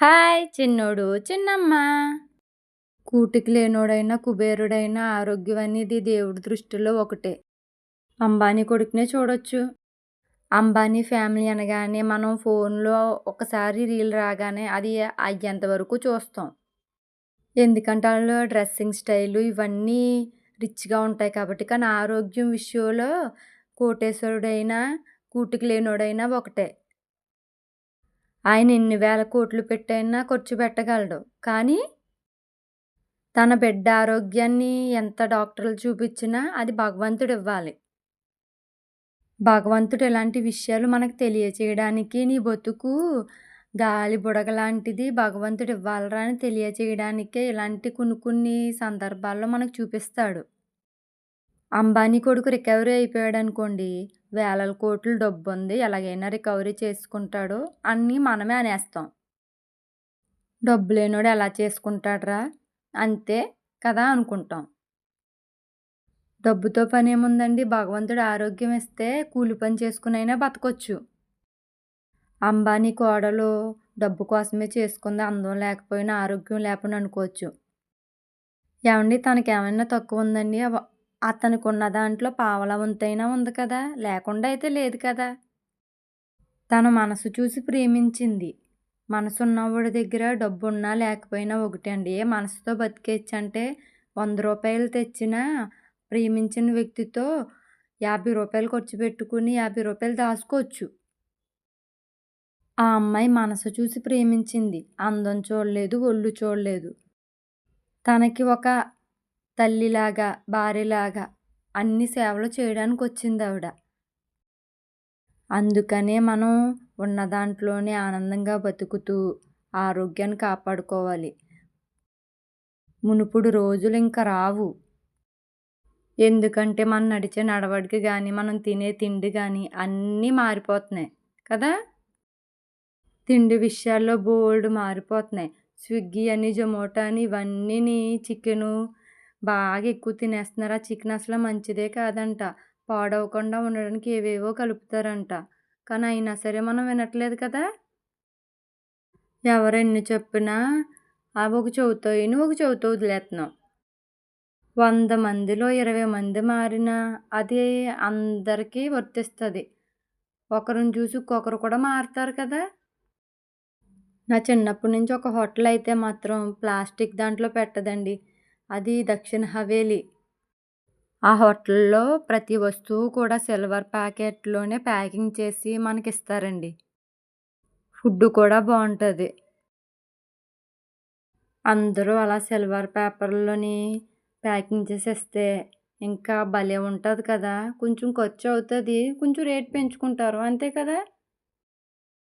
Hi చిన్నోడు చిన్నమ్మ. కూటికి లేనోడైనా కుబేరుడైనా ఆరోగ్యం అనేది దేవుడి దృష్టిలో ఒకటే. అంబానీ కొడుకునే చూడొచ్చు. అంబానీ ఫ్యామిలీ అనగానే మనం ఫోన్లో ఒకసారి రీల్ రాగానే అది అయ్యేంతవరకు చూస్తాం. ఎందుకంటే వాళ్ళు డ్రెస్సింగ్ స్టైలు ఇవన్నీ రిచ్గా ఉంటాయి కాబట్టి కానీ ఆరోగ్యం విషయంలో కోటేశ్వరుడైనా కూటికి లేనోడైనా ఒకటే. ఆయన ఎన్ని వేల కోట్లు పెట్టైనా ఖర్చు పెట్టగలడు. కానీ తన బిడ్డ ఆరోగ్యాన్ని ఎంత డాక్టర్లు చూపించినా అది భగవంతుడు ఇవ్వాలి భగవంతుడు ఇలాంటి విషయాలు మనకు తెలియచేయడానికి నీ బతుకు గాలి బుడగ లాంటిది భగవంతుడు ఇవ్వాలరా అని తెలియచేయడానికే ఇలాంటి కొన్ని కొన్ని సందర్భాల్లో మనకు చూపిస్తాడు. అంబానీ కొడుకు రికవరీ అయిపోయాడు అనుకోండి వేల కోట్లు డబ్బు ఉంది ఎలాగైనా రికవరీ చేసుకుంటాడు అన్నీ మనమే అనేస్తాం. డబ్బు లేనోడు ఎలా చేసుకుంటాడరా? అంతే కదా అనుకుంటాం. డబ్బుతో పని ఏముందండి? భగవంతుడు ఆరోగ్యం ఇస్తే కూలి పని చేసుకునైనా బతకొచ్చు. అంబానీ కోడలు డబ్బు కోసమే చేసుకుంది అందం లేకపోయినా ఆరోగ్యం లేపని అనుకోవచ్చు. ఏమండి తనకి ఏమైనా తక్కువ ఉందండి అతనికి ఉన్న దాంట్లో పావల వంతైనా ఉంది కదా లేకుండా అయితే లేదు కదా. తన మనసు చూసి ప్రేమించింది. మనసున్నవాడి దగ్గర డబ్బు ఉన్నా లేకపోయినా ఒకటే అండి. ఏ మనసుతో బతికేచ్చంటే వంద రూపాయలు తెచ్చిన ప్రేమించిన వ్యక్తితో యాభై రూపాయలు ఖర్చు పెట్టుకుని యాభై రూపాయలు దాచుకోవచ్చు. ఆ అమ్మాయి మనసు చూసి ప్రేమించింది. అందం చూడలేదు ఒళ్ళు చూడలేదు. తనకి ఒక తల్లిలాగా భార్యలాగా అన్ని సేవలు చేయడానికి వచ్చింది ఆవిడ అందుకనే మనం ఉన్న దాంట్లోనే ఆనందంగా బతుకుతూ ఆరోగ్యాన్ని కాపాడుకోవాలి. మునుపుడు రోజులు ఇంకా రావు. ఎందుకంటే మనం నడిచే నడవడికి కానీ మనం తినే తిండి కానీ అన్నీ మారిపోతున్నాయి కదా? తిండి విషయాల్లో బోల్డ్ మారిపోతున్నాయి. స్విగ్గీ అని జొమాటో అని ఇవన్నీ చికెను బాగా ఎక్కువ తినేస్తున్నారు? ఆ చికెన్ అసలు మంచిదే కాదంట. పాడవకుండా ఉండడానికి ఏవేవో కలుపుతారంట. కానీ అయినా సరే మనం వినట్లేదు కదా? ఎవరెన్ని చెప్పినా అవి ఒక చెవుతోయిని ఒక చెవుతో వదిలేస్తున్నాం వంద మందిలో ఇరవై మంది మారినా అది అందరికీ వర్తిస్తుంది. ఒకరిని చూసి ఒక్కొక్కరు కూడా మారుతారు కదా? నా చిన్నప్పటి నుంచి ఒక హోటల్ అయితే మాత్రం ప్లాస్టిక్ దాంట్లో పెట్టదండి. అది దక్షిణ హవేలీ. ఆ హోటల్లో ప్రతి వస్తువు కూడా సిల్వర్ ప్యాకెట్లోనే ప్యాకింగ్ చేసి మనకి ఇస్తారండి ఫుడ్ కూడా బాగుంటుంది. అందరూ అలా సిల్వర్ పేపర్లోని ప్యాకింగ్ చేసి ఇస్తే ఇంకా భలే ఉంటుంది కదా. కొంచెం ఖర్చు అవుతుంది. కొంచెం రేట్ పెంచుకుంటారు. అంతే కదా?